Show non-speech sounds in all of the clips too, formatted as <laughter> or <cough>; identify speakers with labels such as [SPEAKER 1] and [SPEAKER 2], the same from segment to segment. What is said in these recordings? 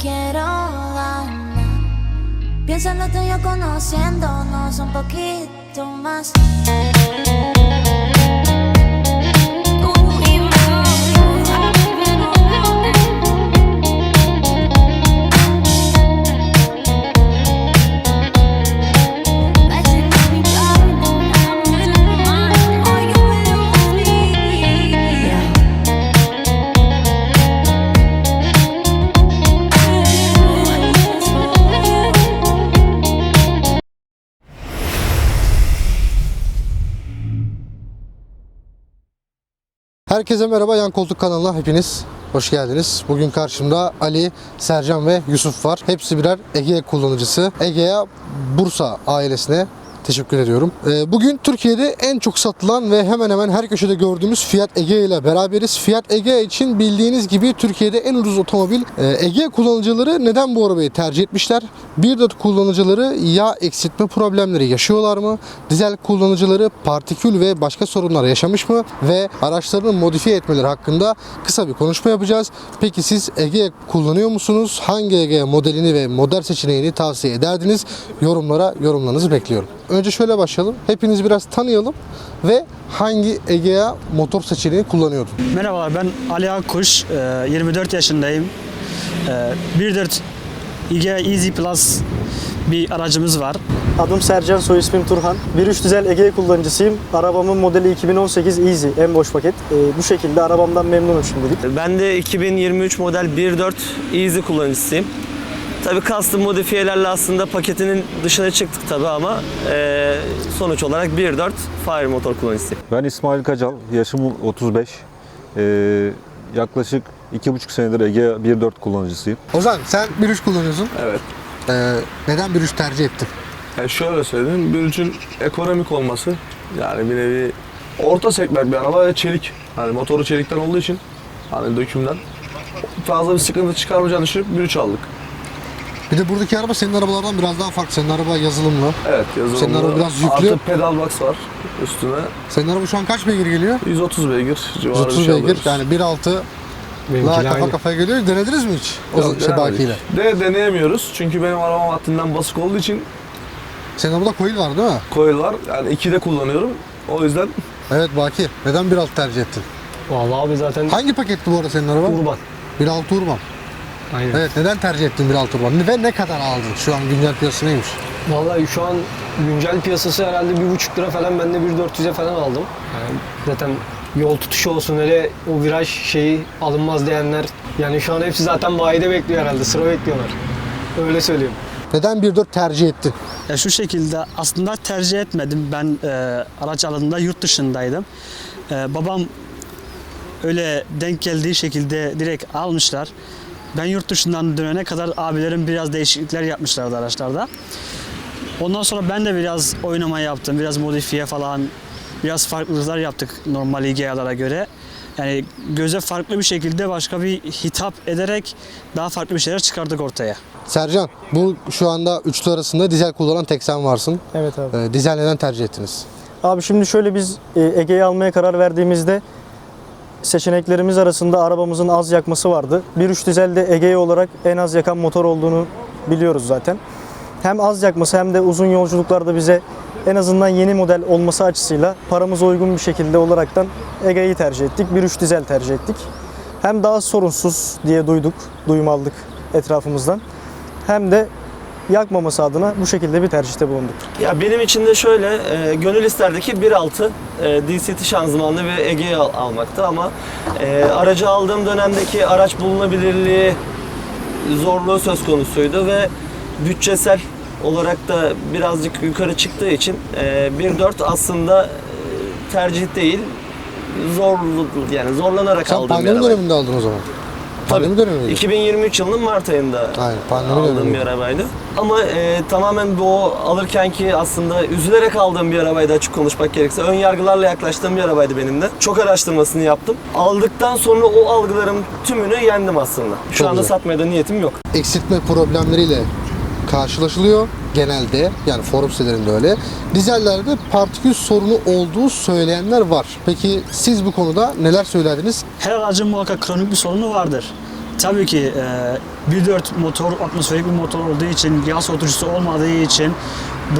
[SPEAKER 1] quiero ganar. Piensa en lo tuyo conociéndonos un poquito más.
[SPEAKER 2] Herkese merhaba Yan Koltuk kanalına hepiniz hoş geldiniz. Bugün karşımda Ali, Sercan ve Yusuf var. Hepsi birer Egea kullanıcısı. Egea Bursa ailesine teşekkür ediyorum. Ee, Bugün Türkiye'de en çok satılan ve hemen hemen her köşede gördüğümüz Fiat Egea ile beraberiz. Fiat Egea için bildiğiniz gibi Türkiye'de en ucuz otomobil. Ee, Egea kullanıcıları neden bu arabayı tercih etmişler? 1.4 kullanıcıları yağ eksiltme problemleri yaşıyorlar mı? Dizel kullanıcıları partikül ve başka sorunlar yaşamış mı? Ve araçlarını modifiye etmeleri hakkında kısa bir konuşma yapacağız. Peki siz Egea kullanıyor musunuz? Hangi Egea modelini ve model seçeneğini tavsiye ederdiniz? Yorumlara yorumlarınızı bekliyorum. Önce şöyle başlayalım. Hepinizi biraz tanıyalım ve hangi Egea motor seçeneğini kullanıyordun?
[SPEAKER 3] Merhabalar ben Ali Akkuş, e, 24 yaşındayım. E, 1.4 Igea Easy Plus bir aracımız var.
[SPEAKER 4] Adım Sercan, soy ismim Turhan. 1.3 dizel Ege kullanıcısıyım. Arabamın modeli 2018 Easy, en boş paket. Ee, bu şekilde arabamdan memnunum şimdilik.
[SPEAKER 5] Ben de 2023 model 1.4 Easy kullanıcısıyım. Tabii custom modifiyelerle aslında paketinin dışına çıktık tabii ama eee, sonuç olarak 1.4 Fire motor kullanıcısıyım.
[SPEAKER 6] Ben İsmail Kacal, yaşım 35. Ee, yaklaşık 2,5 senedir Ege 1.4 kullanıcısıyım.
[SPEAKER 2] Ozan sen 1.3 kullanıyorsun.
[SPEAKER 7] Evet.
[SPEAKER 2] Ee, neden 1.3 tercih ettin?
[SPEAKER 7] Yani şöyle söyleyeyim, bir ürün ekonomik olması yani bir nevi orta segment bir araba ve çelik. Hani motoru çelikten olduğu için hani dökümden fazla bir sıkıntı çıkarmayacağını düşünüp bir üç aldık.
[SPEAKER 2] Bir de buradaki araba senin arabalardan biraz daha farklı. Senin araba yazılımlı.
[SPEAKER 7] Evet yazılımda.
[SPEAKER 2] Senin araba biraz yüklü.
[SPEAKER 7] Artı pedal box var üstüne.
[SPEAKER 2] Senin araba şu an kaç beygir geliyor?
[SPEAKER 7] 130 beygir civarı
[SPEAKER 2] 130
[SPEAKER 7] bir şey
[SPEAKER 2] beygir.
[SPEAKER 7] alıyoruz.
[SPEAKER 2] Yani 1.6 la kafa kafaya geliyor. Denediniz mi hiç? O
[SPEAKER 7] Yok,
[SPEAKER 2] şey
[SPEAKER 7] denemedik.
[SPEAKER 2] bakiyle.
[SPEAKER 7] De deneyemiyoruz çünkü benim arabam haddinden basık olduğu için
[SPEAKER 2] Senin arabada coil var değil mi?
[SPEAKER 7] coil var. Yani ikide kullanıyorum. O yüzden
[SPEAKER 2] Evet Baki. Neden 1.6 tercih ettin?
[SPEAKER 8] Vallahi abi zaten
[SPEAKER 2] Hangi paketti bu arada senin araba?
[SPEAKER 8] kurban.
[SPEAKER 2] 1.6 Urban.
[SPEAKER 8] Aynen.
[SPEAKER 2] Evet neden tercih ettin 1.6 Urban? Ve ne kadar aldın? Şu an güncel piyasası neymiş?
[SPEAKER 8] Vallahi şu an güncel piyasası herhalde bir buçuk lira falan ben de 1.400'e falan aldım. Yani zaten yol tutuşu olsun hele o viraj şeyi alınmaz diyenler yani şu an hepsi zaten bayide bekliyor herhalde sıra bekliyorlar. Öyle söyleyeyim.
[SPEAKER 2] Neden 1.4 tercih ettin?
[SPEAKER 3] Ya şu şekilde aslında tercih etmedim. Ben e, araç alanında yurt dışındaydım. E, babam öyle denk geldiği şekilde direkt almışlar. Ben yurt dışından dönene kadar abilerim biraz değişiklikler yapmışlardı araçlarda. Ondan sonra ben de biraz oynama yaptım, biraz modifiye falan, biraz farklılıklar yaptık normal IGA'lara göre. Yani göze farklı bir şekilde başka bir hitap ederek daha farklı bir şeyler çıkardık ortaya.
[SPEAKER 2] Sercan, bu şu anda üçlü arasında dizel kullanan tek sen varsın.
[SPEAKER 4] Evet abi.
[SPEAKER 2] Ee, dizel neden tercih ettiniz?
[SPEAKER 4] Abi şimdi şöyle biz e, Ege'yi almaya karar verdiğimizde seçeneklerimiz arasında arabamızın az yakması vardı. 1.3 dizelde Ege olarak en az yakan motor olduğunu biliyoruz zaten. Hem az yakması hem de uzun yolculuklarda bize en azından yeni model olması açısıyla paramıza uygun bir şekilde olaraktan Ege'yi tercih ettik. 1.3 dizel tercih ettik. Hem daha sorunsuz diye duyduk, duyum aldık etrafımızdan. Hem de yakmaması adına bu şekilde bir tercihte bulunduk.
[SPEAKER 5] Ya benim için de şöyle, e, gönül isterdi ki 1.6 e, DCT şanzımanlı bir Ege'yi al- almaktı ama e, aracı aldığım dönemdeki araç bulunabilirliği zorluğu söz konusuydu ve bütçesel olarak da birazcık yukarı çıktığı için e, 1.4 aslında e, tercih değil, zor yani zorlanarak
[SPEAKER 2] Sen
[SPEAKER 5] aldığım bir
[SPEAKER 2] pandemi
[SPEAKER 5] araba.
[SPEAKER 2] döneminde aldın o zaman. Pandemi miydi?
[SPEAKER 5] 2023 yılının Mart ayında
[SPEAKER 2] Aynen, pandemi
[SPEAKER 5] aldığım
[SPEAKER 2] dönemi.
[SPEAKER 5] bir arabaydı. Ama e, tamamen bu o alırken ki aslında üzülerek aldığım bir arabaydı açık konuşmak gerekirse. Ön yargılarla yaklaştığım bir arabaydı benim de. Çok araştırmasını yaptım. Aldıktan sonra o algılarım tümünü yendim aslında. Şu
[SPEAKER 2] Çok
[SPEAKER 5] anda
[SPEAKER 2] güzel.
[SPEAKER 5] satmaya da niyetim yok.
[SPEAKER 2] Eksiltme problemleriyle karşılaşılıyor genelde. Yani forum sitelerinde öyle. Dizellerde partikül sorunu olduğu söyleyenler var. Peki siz bu konuda neler söylerdiniz?
[SPEAKER 3] Her aracın muhakkak kronik bir sorunu vardır. tabii ki e, 1.4 motor atmosferik bir motor olduğu için, yağ soğutucusu olmadığı için,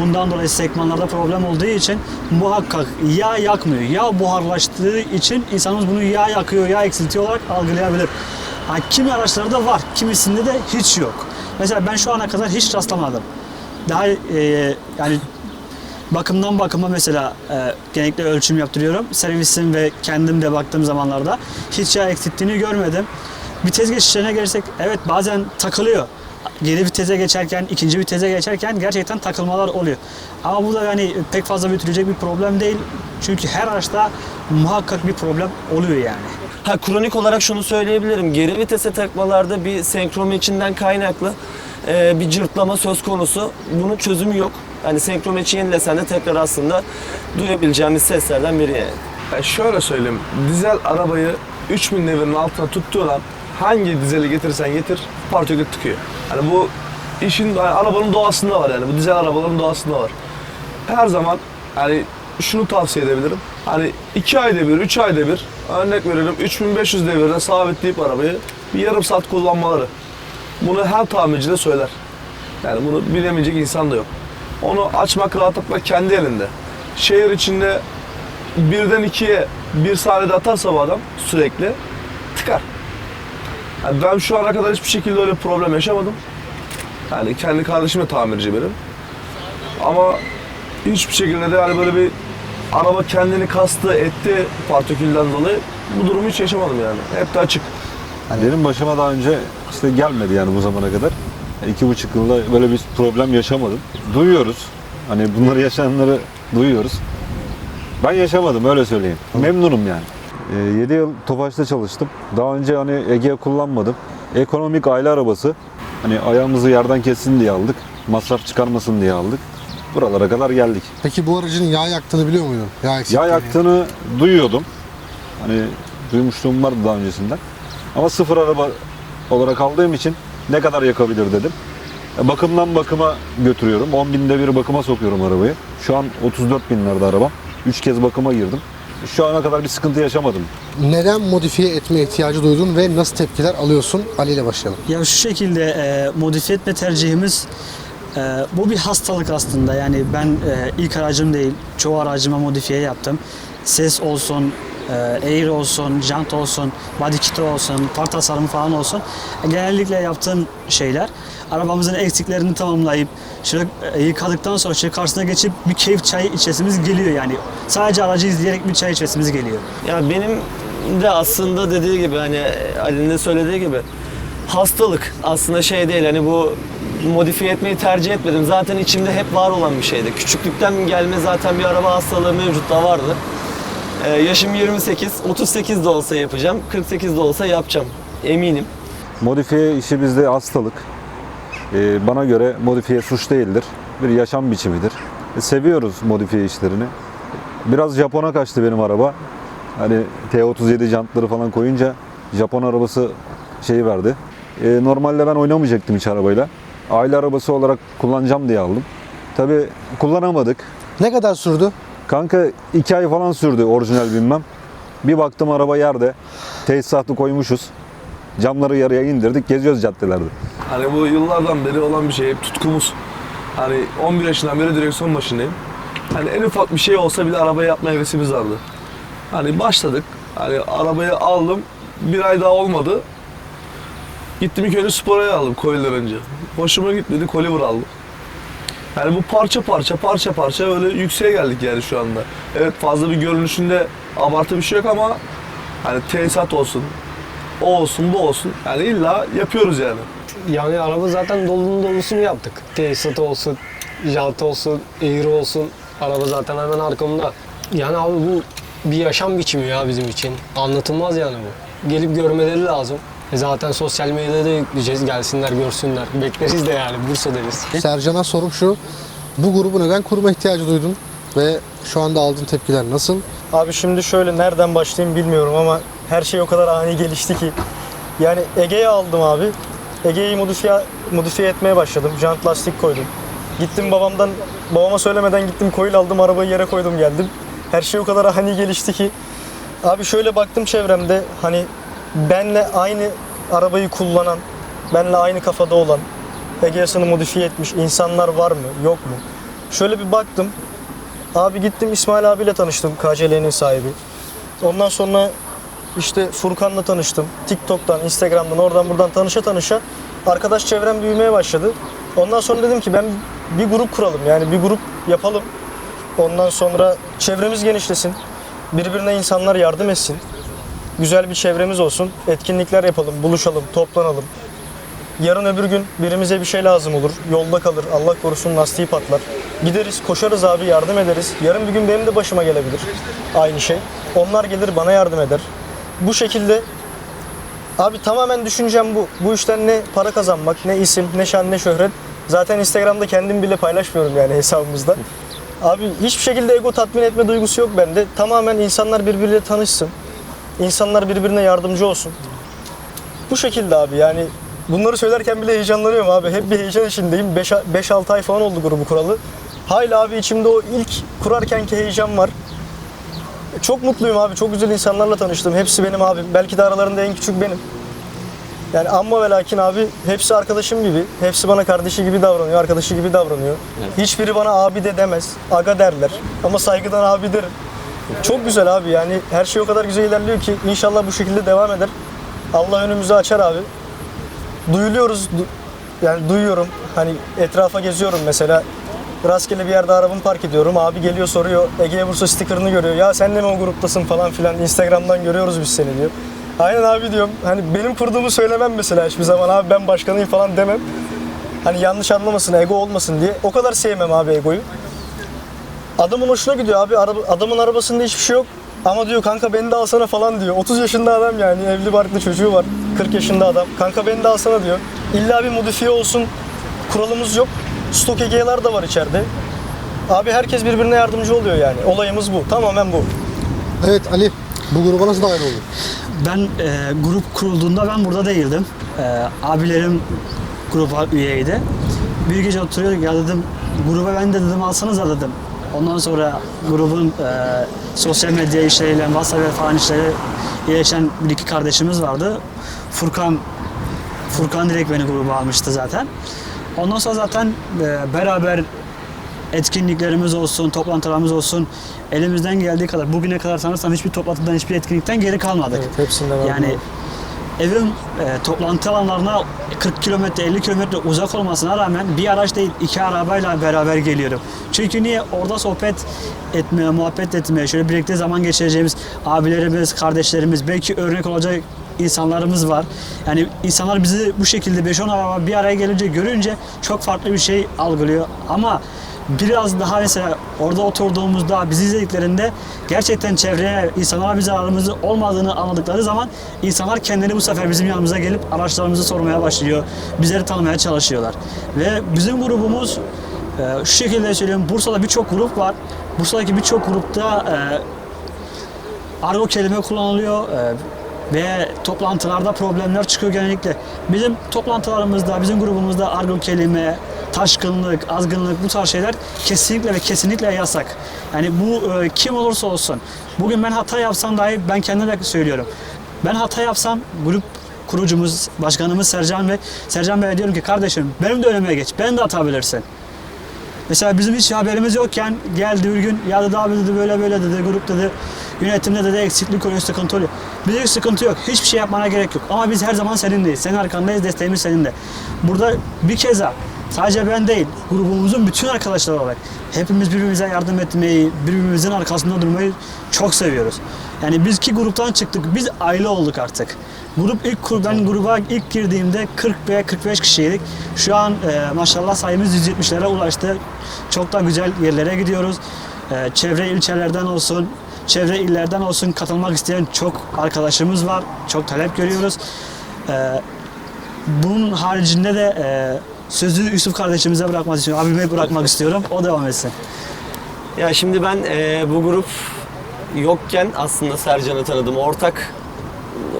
[SPEAKER 3] bundan dolayı sekmanlarda problem olduğu için muhakkak yağ yakmıyor. Yağ buharlaştığı için insanımız bunu yağ yakıyor, yağ eksiltiyor olarak algılayabilir. Ha, kimi araçlarda var, kimisinde de hiç yok. Mesela ben şu ana kadar hiç rastlamadım. Daha e, yani bakımdan bakıma mesela e, genellikle ölçüm yaptırıyorum. Servisim ve kendim de baktığım zamanlarda hiç yağ eksilttiğini görmedim. Vites geçişlerine gelirsek evet bazen takılıyor. Geri vitese geçerken, ikinci vitese geçerken gerçekten takılmalar oluyor. Ama bu da yani pek fazla büyütülecek bir problem değil. Çünkü her araçta muhakkak bir problem oluyor yani.
[SPEAKER 5] Ha kronik olarak şunu söyleyebilirim. Geri vitese takmalarda bir senkromeçinden kaynaklı e, bir cırtlama söz konusu. Bunun çözümü yok. Hani senkromeçi yenilesen de tekrar aslında duyabileceğimiz seslerden biri yani.
[SPEAKER 7] Yani şöyle söyleyeyim. Dizel arabayı 3000 devirinin altına tuttuğun an hangi dizeli getirirsen getir partikül tıkıyor. Yani bu işin yani arabanın doğasında var yani. Bu dizel arabaların doğasında var. Her zaman hani şunu tavsiye edebilirim. Hani 2 ayda bir, 3 ayda bir örnek verelim 3500 devirde sabitleyip arabayı bir yarım saat kullanmaları. Bunu her tamirci de söyler. Yani bunu bilemeyecek insan da yok. Onu açmak, rahatlatmak kendi elinde. Şehir içinde birden ikiye bir saniyede atarsa bu adam sürekli tıkar. Yani ben şu ana kadar hiçbir şekilde öyle problem yaşamadım. Yani kendi kardeşim de tamirci benim. Ama hiçbir şekilde de yani böyle bir araba kendini kastı etti partikülden dolayı bu durumu hiç yaşamadım yani. Hep de açık.
[SPEAKER 6] Benim başıma daha önce işte gelmedi yani bu zamana kadar. İki buçuk yılda böyle bir problem yaşamadım. Duyuyoruz. Hani bunları yaşayanları duyuyoruz. Ben yaşamadım öyle söyleyeyim. Memnunum yani. 7 yıl Tofaş'ta çalıştım. Daha önce hani Egea kullanmadım. Ekonomik aile arabası. Hani ayağımızı yerden kessin diye aldık. Masraf çıkarmasın diye aldık. Buralara kadar geldik.
[SPEAKER 2] Peki bu aracın yağ yaktığını biliyor muydun? Yağ
[SPEAKER 6] Yağ yaktığını duyuyordum. Hani duymuşluğum vardı daha öncesinden. Ama sıfır araba olarak aldığım için ne kadar yakabilir dedim. E, Bakımdan bakıma götürüyorum. 10 binde bir bakıma sokuyorum arabayı. Şu an 34 binlerde arabam. 3 kez bakıma girdim. Şu ana kadar bir sıkıntı yaşamadım.
[SPEAKER 2] Neden modifiye etme ihtiyacı duydun ve nasıl tepkiler alıyorsun? Ali ile başlayalım.
[SPEAKER 3] Ya şu şekilde e, modifiye etme tercihimiz e, bu bir hastalık aslında. Yani ben e, ilk aracım değil, çoğu aracıma modifiye yaptım. Ses olsun, e, air olsun, jant olsun, body kit olsun, far tasarımı falan olsun. E, genellikle yaptığım şeyler arabamızın eksiklerini tamamlayıp şöyle e, yıkadıktan sonra şöyle karşısına geçip bir keyif çayı içesimiz geliyor yani. Sadece aracı izleyerek bir çay içesimiz geliyor.
[SPEAKER 5] Ya benim de aslında dediği gibi hani Ali'nin de söylediği gibi hastalık aslında şey değil hani bu modifiye etmeyi tercih etmedim. Zaten içimde hep var olan bir şeydi. Küçüklükten gelme zaten bir araba hastalığı mevcut da vardı. Ee, yaşım 28, 38 de olsa yapacağım, 48 de olsa yapacağım. Eminim.
[SPEAKER 6] Modifiye işi bizde hastalık. Ee, bana göre modifiye suç değildir. Bir yaşam biçimidir. E, seviyoruz modifiye işlerini. Biraz Japon'a kaçtı benim araba. Hani T37 jantları falan koyunca Japon arabası şeyi verdi. Ee, normalde ben oynamayacaktım hiç arabayla. Aile arabası olarak kullanacağım diye aldım. Tabii kullanamadık.
[SPEAKER 2] Ne kadar sürdü?
[SPEAKER 6] Kanka iki ay falan sürdü orijinal binmem. Bir baktım araba yerde. Tesisatı koymuşuz. Camları yarıya indirdik. Geziyoruz caddelerde.
[SPEAKER 7] Hani bu yıllardan beri olan bir şey, hep tutkumuz. Hani 11 yaşından beri direksiyon başındayım. Hani en ufak bir şey olsa bile arabaya yapma hevesimiz vardı. Hani başladık. Hani arabayı aldım. Bir ay daha olmadı. Gittim ilk önce Spora'ya aldım koliler önce. Hoşuma gitmedi, Coliver aldım. Yani bu parça parça parça parça öyle yükseğe geldik yani şu anda. Evet fazla bir görünüşünde abartı bir şey yok ama hani tesisat olsun, o olsun bu olsun. Yani illa yapıyoruz yani.
[SPEAKER 8] Yani araba zaten dolunun dolusunu yaptık. Tesisatı olsun, jantı olsun, eğri olsun. Araba zaten hemen arkamda. Yani abi bu bir yaşam biçimi ya bizim için. Anlatılmaz yani bu. Gelip görmeleri lazım. E zaten sosyal medyada da yükleyeceğiz. Gelsinler görsünler. Bekleriz de yani Bursa'dayız.
[SPEAKER 2] Sercan'a sorum şu. Bu grubu neden kurma ihtiyacı duydun? Ve şu anda aldığın tepkiler nasıl?
[SPEAKER 4] Abi şimdi şöyle nereden başlayayım bilmiyorum ama her şey o kadar ani gelişti ki. Yani Ege'yi aldım abi. Ege'yi modifiye, modifiye etmeye başladım. Jant lastik koydum. Gittim babamdan, babama söylemeden gittim coil aldım arabayı yere koydum geldim. Her şey o kadar <laughs> ani gelişti ki. Abi şöyle baktım çevremde hani benle aynı arabayı kullanan, benimle aynı kafada olan, Egea'sını modifiye etmiş insanlar var mı, yok mu? Şöyle bir baktım. Abi gittim İsmail abiyle tanıştım, KCL'nin sahibi. Ondan sonra işte Furkan'la tanıştım. TikTok'tan, Instagram'dan, oradan buradan tanışa tanışa arkadaş çevrem büyümeye başladı. Ondan sonra dedim ki ben bir grup kuralım yani bir grup yapalım. Ondan sonra çevremiz genişlesin. Birbirine insanlar yardım etsin. Güzel bir çevremiz olsun. Etkinlikler yapalım, buluşalım, toplanalım. Yarın öbür gün birimize bir şey lazım olur. Yolda kalır, Allah korusun lastiği patlar. Gideriz, koşarız abi, yardım ederiz. Yarın bir gün benim de başıma gelebilir. Aynı şey. Onlar gelir bana yardım eder. Bu şekilde Abi tamamen düşüncem bu. Bu işten ne para kazanmak, ne isim, ne şan, ne şöhret. Zaten Instagram'da kendim bile paylaşmıyorum yani hesabımızda. Abi hiçbir şekilde ego tatmin etme duygusu yok bende. Tamamen insanlar birbiriyle tanışsın. İnsanlar birbirine yardımcı olsun. Bu şekilde abi yani bunları söylerken bile heyecanlanıyorum abi. Hep bir heyecan içindeyim. 5-6 ay falan oldu grubu kuralı. Hala abi içimde o ilk kurarkenki heyecan var. Çok mutluyum abi. Çok güzel insanlarla tanıştım. Hepsi benim abim. Belki de aralarında en küçük benim. Yani amma ve lakin abi hepsi arkadaşım gibi. Hepsi bana kardeşi gibi davranıyor, arkadaşı gibi davranıyor. Hiçbiri bana abi de demez. Aga derler. Ama saygıdan abi derim. Çok güzel abi yani her şey o kadar güzel ilerliyor ki inşallah bu şekilde devam eder. Allah önümüzü açar abi. Duyuluyoruz. du- yani duyuyorum. Hani etrafa geziyorum mesela. Rastgele bir yerde arabamı park ediyorum. Abi geliyor soruyor. Ege Bursa sticker'ını görüyor. Ya sen de mi o gruptasın falan filan. Instagram'dan görüyoruz biz seni diyor. Aynen abi diyorum. Hani benim kurduğumu söylemem mesela hiçbir zaman. Abi ben başkanıyım falan demem. Hani yanlış anlamasın, ego olmasın diye. O kadar sevmem abi egoyu. Adamın hoşuna gidiyor abi. Araba, adamın arabasında hiçbir şey yok. Ama diyor kanka beni de alsana falan diyor. 30 yaşında adam yani evli barklı çocuğu var. 40 yaşında adam. Kanka beni de alsana diyor. İlla bir modifiye olsun kuralımız yok. Stok Ege'ler de var içeride. Abi herkes birbirine yardımcı oluyor yani. Olayımız bu. Tamamen bu.
[SPEAKER 2] Evet Ali, bu gruba nasıl dahil oldun?
[SPEAKER 3] Ben e, grup kurulduğunda ben burada değildim. E, abilerim gruba üyeydi. Bir gece oturuyorduk ya dedim gruba ben de dedim alsanıza dedim. Ondan sonra grubun e, sosyal medya işleriyle, WhatsApp falan işleri iyileşen bir iki kardeşimiz vardı. Furkan Furkan direkt beni gruba almıştı zaten. Ondan sonra zaten e, beraber etkinliklerimiz olsun, toplantılarımız olsun elimizden geldiği kadar bugüne kadar sanırsam hiçbir toplantıdan, hiçbir etkinlikten geri kalmadık.
[SPEAKER 4] Evet hepsinde var.
[SPEAKER 3] Yani evim e, toplantı alanlarına 40 kilometre 50 kilometre uzak olmasına rağmen bir araç değil iki arabayla beraber geliyorum. Çünkü niye orada sohbet etmeye, muhabbet etmeye, şöyle birlikte zaman geçireceğimiz abilerimiz, kardeşlerimiz, belki örnek olacak insanlarımız var. Yani insanlar bizi bu şekilde 5-10 araba bir araya gelince görünce çok farklı bir şey algılıyor. Ama biraz daha mesela orada oturduğumuzda bizi izlediklerinde gerçekten çevreye insanlara bir zararımız olmadığını anladıkları zaman insanlar kendileri bu sefer bizim yanımıza gelip araçlarımızı sormaya başlıyor. Bizleri tanımaya çalışıyorlar. Ve bizim grubumuz e, şu şekilde söyleyeyim Bursa'da birçok grup var. Bursa'daki birçok grupta e, argo kelime kullanılıyor e, ve toplantılarda problemler çıkıyor genellikle. Bizim toplantılarımızda, bizim grubumuzda argo kelime, taşkınlık, azgınlık bu tarz şeyler kesinlikle ve kesinlikle yasak. Yani bu e, kim olursa olsun. Bugün ben hata yapsam dahi ben kendime de söylüyorum. Ben hata yapsam grup kurucumuz, başkanımız Sercan Bey, Sercan Bey'e diyorum ki kardeşim benim de önüme geç, ben de atabilirsin. Mesela bizim hiç haberimiz yokken geldi bir gün ya dedi abi dedi böyle böyle dedi grup dedi yönetimde dedi eksiklik oluyor sıkıntı oluyor. Bizde hiç sıkıntı yok. Hiçbir şey yapmana gerek yok. Ama biz her zaman seninleyiz. Senin arkandayız. Desteğimiz senin de. Burada bir kez daha sadece ben değil grubumuzun bütün arkadaşlar olarak hepimiz birbirimize yardım etmeyi, birbirimizin arkasında durmayı çok seviyoruz. Yani biz ki gruptan çıktık. Biz aile olduk artık. Grup ilk ben gruba ilk girdiğimde 40 veya 45 kişiydik. Şu an e, maşallah sayımız 170'lere ulaştı. Çok da güzel yerlere gidiyoruz. E, çevre ilçelerden olsun, çevre illerden olsun katılmak isteyen çok arkadaşımız var. Çok talep görüyoruz. E, bunun haricinde de e, sözü Yusuf kardeşimize bırakmak istiyorum. Abime bırakmak istiyorum. O devam etsin.
[SPEAKER 5] Ya şimdi ben e, bu grup yokken aslında Sercan'ı tanıdım. Ortak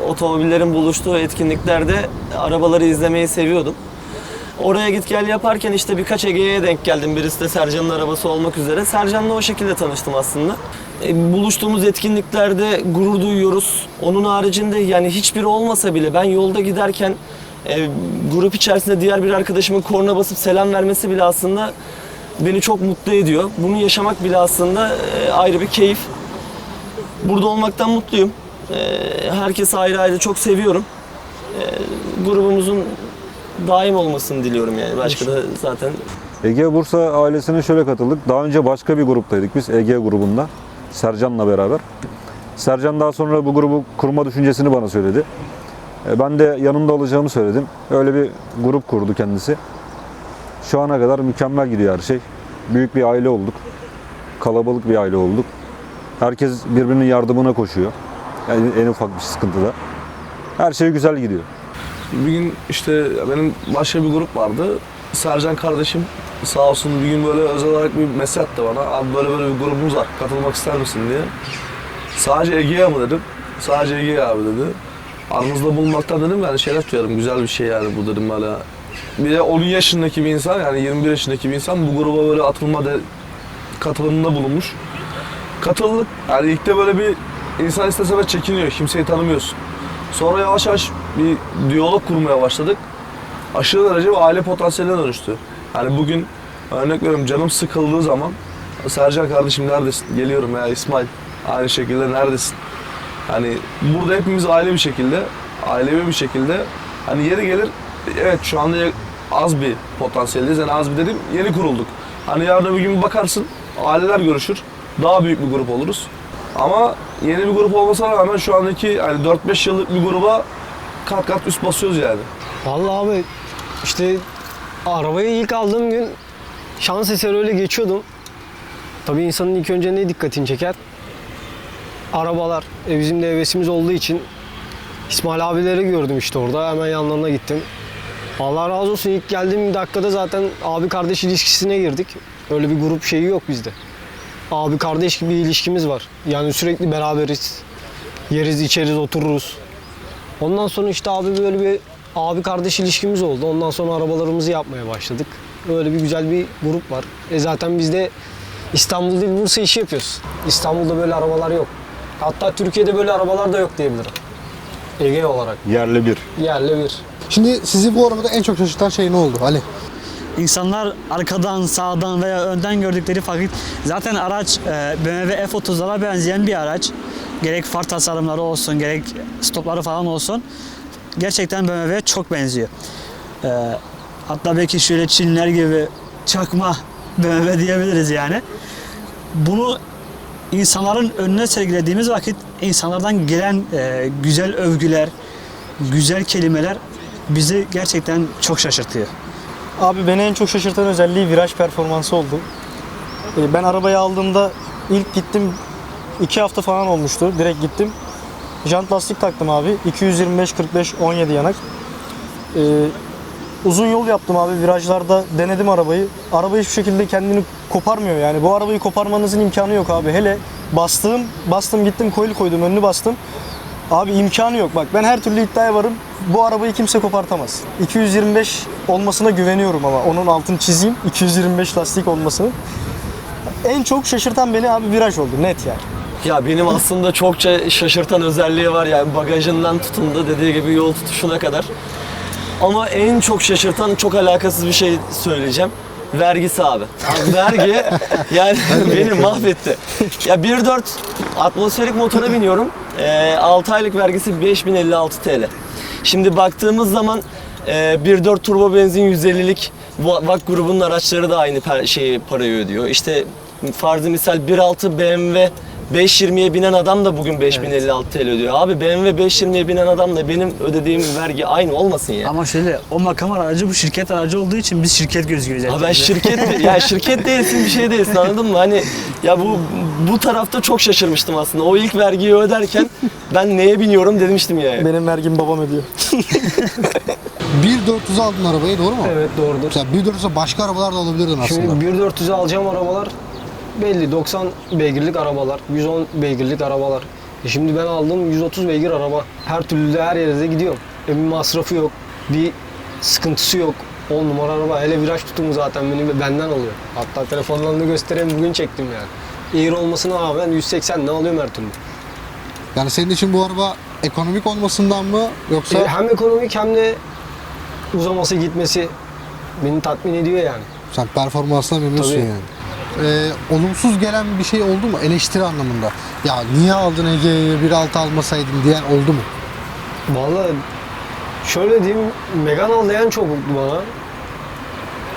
[SPEAKER 5] otomobillerin buluştuğu etkinliklerde arabaları izlemeyi seviyordum. Oraya git gel yaparken işte birkaç Ege'ye denk geldim. Birisi de Sercan'ın arabası olmak üzere. Sercan'la o şekilde tanıştım aslında. e, buluştuğumuz etkinliklerde gurur duyuyoruz. Onun haricinde yani hiçbiri olmasa bile ben yolda giderken e, grup içerisinde diğer bir arkadaşımın korna basıp selam vermesi bile aslında beni çok mutlu ediyor. Bunu yaşamak bile aslında e, ayrı bir keyif. Burada olmaktan mutluyum. E, herkesi ayrı ayrı çok seviyorum. E, grubumuzun daim olmasını diliyorum yani. Başka da zaten
[SPEAKER 6] Ege Bursa ailesine şöyle katıldık. Daha önce başka bir gruptaydık biz Ege grubunda. Sercan'la beraber. Sercan daha sonra bu grubu kurma düşüncesini bana söyledi. E, Ben de yanında olacağımı söyledim. Öyle bir grup kurdu kendisi. Şu ana kadar mükemmel gidiyor her şey. Büyük bir aile olduk. Kalabalık bir aile olduk. Herkes birbirinin yardımına koşuyor. Yani en ufak bir sıkıntıda. Her şey güzel gidiyor.
[SPEAKER 7] Bir gün işte benim başka bir grup vardı. Sercan kardeşim sağ olsun bir gün böyle özel olarak bir mesaj attı bana. Abi böyle böyle bir grubumuz var. Katılmak ister misin diye. Sadece Ege'ye mi dedim. Sadece Ege'ye abi dedi. Aramızda bulunmaktan dedim yani şeref duyarım. Güzel bir şey yani bu dedim böyle. Bir de 10 yaşındaki bir insan yani 21 yaşındaki bir insan bu gruba böyle atılma de, katılımında bulunmuş. Katıldık. Yani ilk de böyle bir insan istese çekiniyor. Kimseyi tanımıyorsun. Sonra yavaş yavaş bir diyalog kurmaya başladık. Aşırı derece bir aile potansiyeline dönüştü. Yani bugün örnek veriyorum canım sıkıldığı zaman Sercan kardeşim neredesin? Geliyorum ya İsmail. Aynı şekilde neredesin? Hani burada hepimiz aile bir şekilde, ailevi bir şekilde hani yeri gelir evet şu anda az bir potansiyeldeyiz. Yani az bir dedim yeni kurulduk. Hani yarın bir gün bakarsın aileler görüşür. Daha büyük bir grup oluruz. Ama yeni bir grup olmasına rağmen şu andaki hani 4-5 yıllık bir gruba kat kat üst basıyoruz yani.
[SPEAKER 8] Vallahi abi işte arabayı ilk aldığım gün şans eseri öyle geçiyordum. Tabii insanın ilk önce ne dikkatini çeker? Arabalar. E bizim de hevesimiz olduğu için İsmail abileri gördüm işte orada. Hemen yanlarına gittim. Allah razı olsun ilk geldiğim dakikada zaten abi kardeş ilişkisine girdik. Öyle bir grup şeyi yok bizde. Abi kardeş gibi bir ilişkimiz var. Yani sürekli beraberiz. Yeriz, içeriz, otururuz. Ondan sonra işte abi böyle bir abi kardeş ilişkimiz oldu. Ondan sonra arabalarımızı yapmaya başladık. Öyle bir güzel bir grup var. E zaten biz de İstanbul değil Bursa işi yapıyoruz. İstanbul'da böyle arabalar yok. Hatta Türkiye'de böyle arabalar da yok diyebilirim. Ege olarak.
[SPEAKER 6] Yerli bir.
[SPEAKER 8] Yerli bir.
[SPEAKER 2] Şimdi sizi bu arabada en çok şaşırtan şey ne oldu Ali?
[SPEAKER 3] İnsanlar arkadan, sağdan veya önden gördükleri vakit zaten araç e, BMW F30'lara benzeyen bir araç. Gerek far tasarımları olsun, gerek stopları falan olsun. Gerçekten BMW'ye çok benziyor. E, hatta belki şöyle Çinliler gibi çakma BMW diyebiliriz yani. Bunu insanların önüne sergilediğimiz vakit insanlardan gelen e, güzel övgüler, güzel kelimeler bizi gerçekten çok şaşırtıyor.
[SPEAKER 4] Abi beni en çok şaşırtan özelliği viraj performansı oldu. Ee, Ben arabayı aldığımda ilk gittim 2 hafta falan olmuştu. Direkt gittim. Jant lastik taktım abi. 225 45 17 yanak. Ee, uzun yol yaptım abi virajlarda denedim arabayı. Araba hiçbir şekilde kendini koparmıyor yani. Bu arabayı koparmanızın imkanı yok abi. Hele bastığım, bastım gittim coil koydum önünü bastım. Abi imkanı yok. Bak ben her türlü iddiaya varım. Bu arabayı kimse kopartamaz. 225 olmasına güveniyorum ama onun altını çizeyim. 225 lastik olmasını. En çok şaşırtan beni abi viraj oldu net yani.
[SPEAKER 5] Ya benim aslında çokça şaşırtan özelliği var yani bagajından tutun da dediği gibi yol tutuşuna kadar. Ama en çok şaşırtan çok alakasız bir şey söyleyeceğim. Vergisi abi. Vergi <laughs> yani beni mahvetti. Ya 1.4 atmosferik motora biniyorum. Ee, 6 aylık vergisi 5056 TL. Şimdi baktığımız zaman e, 1.4 turbo benzin 150'lik VAK grubunun araçları da aynı per- şeyi parayı ödüyor. İşte farzı misal 1.6 BMW 5.20'ye binen adam da bugün 5056 TL ödüyor. Abi BMW 5.20'ye binen adamla benim ödediğim vergi aynı olmasın ya.
[SPEAKER 3] Ama şöyle o makam aracı bu şirket aracı olduğu için biz şirket gözüküyoruz.
[SPEAKER 5] Ha ben şirket ya şirket değilsin bir şey değilsin anladın mı? Hani ya bu bu tarafta çok şaşırmıştım aslında. O ilk vergiyi öderken ben neye biniyorum demiştim yani.
[SPEAKER 4] Benim vergimi babam ödüyor. <laughs>
[SPEAKER 2] 1.400'e aldın arabayı doğru mu?
[SPEAKER 8] Evet doğrudur.
[SPEAKER 2] Mesela 1.400'e başka arabalar da alabilirdin aslında.
[SPEAKER 8] Şimdi 1.400'e alacağım arabalar belli 90 beygirlik arabalar, 110 beygirlik arabalar. E şimdi ben aldım 130 beygir araba. Her türlü de her yere de gidiyorum. E bir masrafı yok, bir sıkıntısı yok. 10 numara araba. Hele viraj tutumu zaten beni benden alıyor. Hatta telefonlarını göstereyim bugün çektim yani. Air olmasına rağmen 180 ne alıyorum her türlü.
[SPEAKER 2] Yani senin için bu araba ekonomik olmasından mı yoksa
[SPEAKER 8] E, hem ekonomik hem de uzaması gitmesi beni tatmin ediyor yani.
[SPEAKER 2] sen performansına memnunsun
[SPEAKER 8] Tabii.
[SPEAKER 2] yani? Ee, olumsuz gelen bir şey oldu mu eleştiri anlamında? Ya niye aldın Ege'yi 1.6 almasaydın diyen oldu mu?
[SPEAKER 8] Vallahi şöyle diyeyim Megan al diyen çok oldu bana.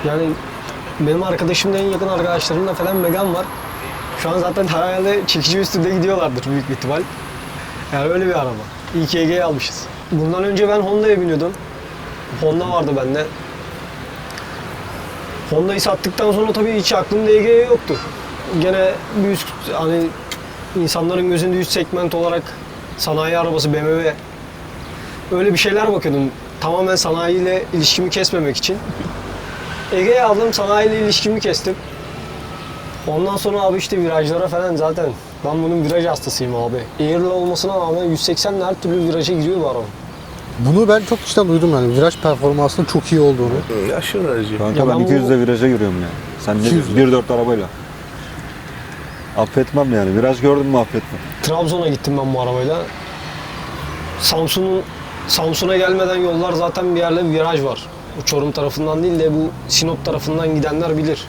[SPEAKER 8] Yani benim arkadaşımın en yakın arkadaşlarımda falan Megan var. Şu an zaten herhalde çekici üstünde gidiyorlardır büyük bir ihtimal. Yani öyle bir araba. İyi ki Ege'yi almışız. Bundan önce ben Honda'ya biniyordum. Honda vardı bende. Honda'yı sattıktan sonra tabii hiç aklımda Ege yoktu. Gene bir üst, hani insanların gözünde üst segment olarak sanayi arabası BMW öyle bir şeyler bakıyordum. Tamamen sanayiyle ilişkimi kesmemek için. Ege'ye aldım, sanayiyle ilişkimi kestim. Ondan sonra abi işte virajlara falan zaten ben bunun viraj hastasıyım abi. Air'lı olmasına rağmen 180 her türlü viraja giriyor bu araba.
[SPEAKER 2] Bunu ben çok kişiden duydum yani viraj performansının çok iyi olduğunu.
[SPEAKER 7] Aşırı derece.
[SPEAKER 6] Kanka
[SPEAKER 8] Ya
[SPEAKER 6] ben
[SPEAKER 8] ben bu-
[SPEAKER 6] 200'de viraja giriyorum ya. Sen ne
[SPEAKER 2] 200
[SPEAKER 6] diyorsun? 1.4 arabayla. Affetmem yani. Viraj gördüm mü affetmem.
[SPEAKER 8] Trabzon'a gittim ben bu arabayla. Samsun'un Samsun'a gelmeden yollar zaten bir yerde viraj var. Bu Çorum tarafından değil de bu Sinop tarafından gidenler bilir.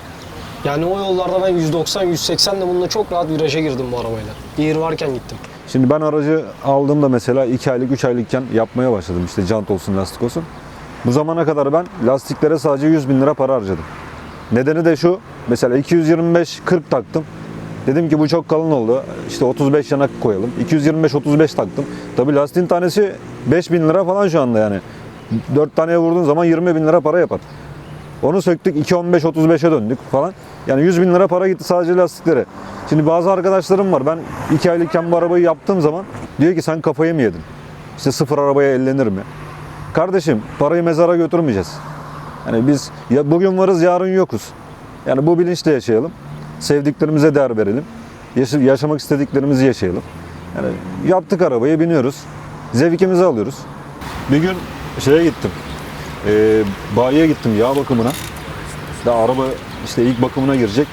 [SPEAKER 8] Yani o yollarda ben 190-180 de bununla çok rahat viraja girdim bu arabayla. Air varken gittim.
[SPEAKER 6] Şimdi ben aracı aldığımda mesela 2 aylık 3 aylıkken yapmaya başladım işte jant olsun lastik olsun. Bu zamana kadar ben lastiklere sadece 100 bin lira para harcadım. Nedeni de şu mesela 225-40 taktım. Dedim ki bu çok kalın oldu. İşte 35 yanak koyalım. 225-35 taktım. Tabi lastiğin tanesi 5 bin lira falan şu anda yani. 4 taneye vurduğun zaman 20 bin lira para yapar. Onu söktük 2.15-35'e döndük falan. Yani 100 bin lira para gitti sadece lastiklere. Şimdi bazı arkadaşlarım var. Ben 2 aylıkken bu arabayı yaptığım zaman diyor ki sen kafayı mı yedin? İşte sıfır arabaya ellenir mi? Kardeşim parayı mezara götürmeyeceğiz. Yani biz ya bugün varız yarın yokuz. Yani bu bilinçle yaşayalım. Sevdiklerimize değer verelim. Yaşa- yaşamak istediklerimizi yaşayalım. Yani yaptık arabayı biniyoruz. Zevkimizi alıyoruz. Bir gün şeye gittim. Ee, bayiye gittim yağ bakımına. Daha araba işte ilk bakımına girecek.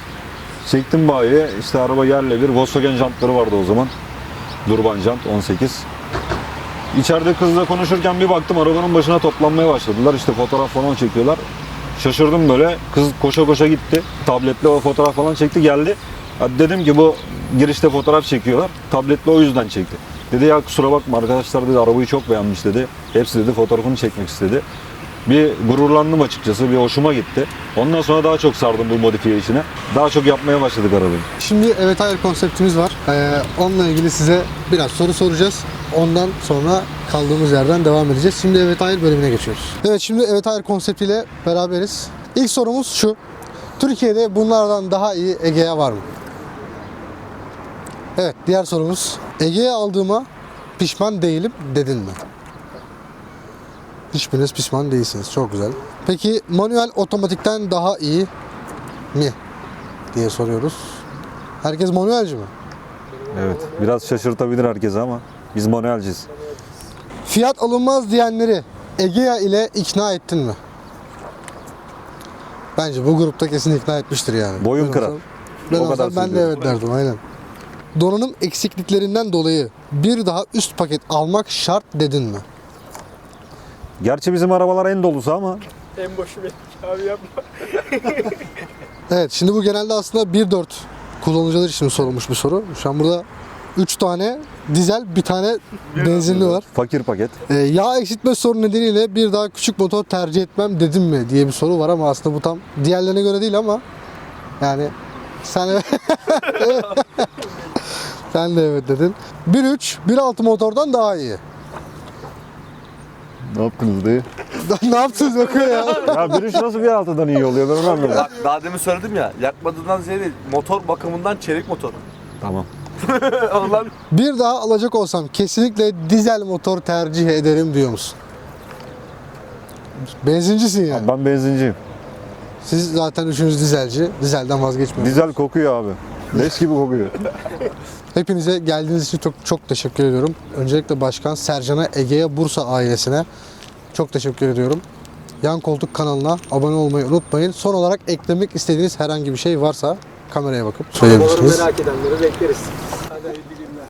[SPEAKER 6] Çektim bayiye. işte araba yerle bir. Volkswagen jantları vardı o zaman. Durban jant 18. İçeride kızla konuşurken bir baktım arabanın başına toplanmaya başladılar. İşte fotoğraf falan çekiyorlar. Şaşırdım böyle. Kız koşa koşa gitti. Tabletle o fotoğraf falan çekti geldi. Dedim ki bu girişte fotoğraf çekiyorlar. Tabletle o yüzden çekti. Dedi ya kusura bakma arkadaşlar dedi arabayı çok beğenmiş dedi. Hepsi dedi fotoğrafını çekmek istedi. Bir gururlandım açıkçası. Bir hoşuma gitti. Ondan sonra daha çok sardım bu modifiye işine. Daha çok yapmaya başladık arabayı.
[SPEAKER 2] Şimdi evet hayır konseptimiz var. Ee, onunla ilgili size biraz soru soracağız. Ondan sonra kaldığımız yerden devam edeceğiz. Şimdi evet hayır bölümüne geçiyoruz. Evet şimdi evet hayır konseptiyle beraberiz. İlk sorumuz şu. Türkiye'de bunlardan daha iyi Egea var mı? Evet diğer sorumuz. Ege'ye aldığıma pişman değilim dedin mi? Hiçbiriniz pişman değilsiniz. Çok güzel. Peki manuel otomatikten daha iyi mi? diye soruyoruz. Herkes manuelci mi?
[SPEAKER 6] Evet. Biraz şaşırtabilir herkese ama biz manuelciyiz.
[SPEAKER 2] Fiyat alınmaz diyenleri Egea ile ikna ettin mi? Bence bu grupta kesin ikna etmiştir yani.
[SPEAKER 6] Boyun
[SPEAKER 2] Ben
[SPEAKER 6] kırar.
[SPEAKER 2] olsam- Ben,
[SPEAKER 6] O kadar
[SPEAKER 2] olsam ben de evet derdim aynen. Donanım eksikliklerinden dolayı bir daha üst paket almak şart dedin mi?
[SPEAKER 6] Gerçi bizim arabalar en dolusu ama <laughs>
[SPEAKER 2] Evet şimdi bu genelde aslında 1.4 kullanıcılar için sorulmuş bir soru. Şu an burada 3 tane dizel bir tane benzinli var.
[SPEAKER 6] fakir paket.
[SPEAKER 2] Ee, yağ eksiltme sorunu nedeniyle bir daha küçük motor tercih etmem dedim mi diye bir soru var ama aslında bu tam diğerlerine göre değil ama yani sen <laughs> <laughs> sen de evet dedin. 1.3 1.6 motordan daha iyi.
[SPEAKER 6] Ne yaptınız diye. <laughs>
[SPEAKER 2] ne yaptınız bakıyor ya.
[SPEAKER 6] Ya bir iş nasıl bir altıdan iyi oluyor ben onu anlamadım.
[SPEAKER 9] Bak daha demin söyledim ya yakmadığından ziyade motor bakımından çelik motor.
[SPEAKER 6] tamam. <laughs>
[SPEAKER 9] Ondan
[SPEAKER 2] Bir daha alacak olsam kesinlikle dizel motor tercih ederim diyor musun? Benzincisin yani.
[SPEAKER 6] Ben benzinciyim.
[SPEAKER 2] Siz zaten üçünüz dizelci. Dizelden vazgeçmiyorsunuz.
[SPEAKER 6] Dizel kokuyor abi. Leş gibi kokuyor.
[SPEAKER 2] Hepinize geldiğiniz için çok çok teşekkür ediyorum. Öncelikle Başkan Sercan'a, Ege'ye, Bursa ailesine çok teşekkür ediyorum. Yan Koltuk kanalına abone olmayı unutmayın. Son olarak eklemek istediğiniz herhangi bir şey varsa kameraya bakıp söyleyebilirsiniz.
[SPEAKER 8] merak edenleri bekleriz.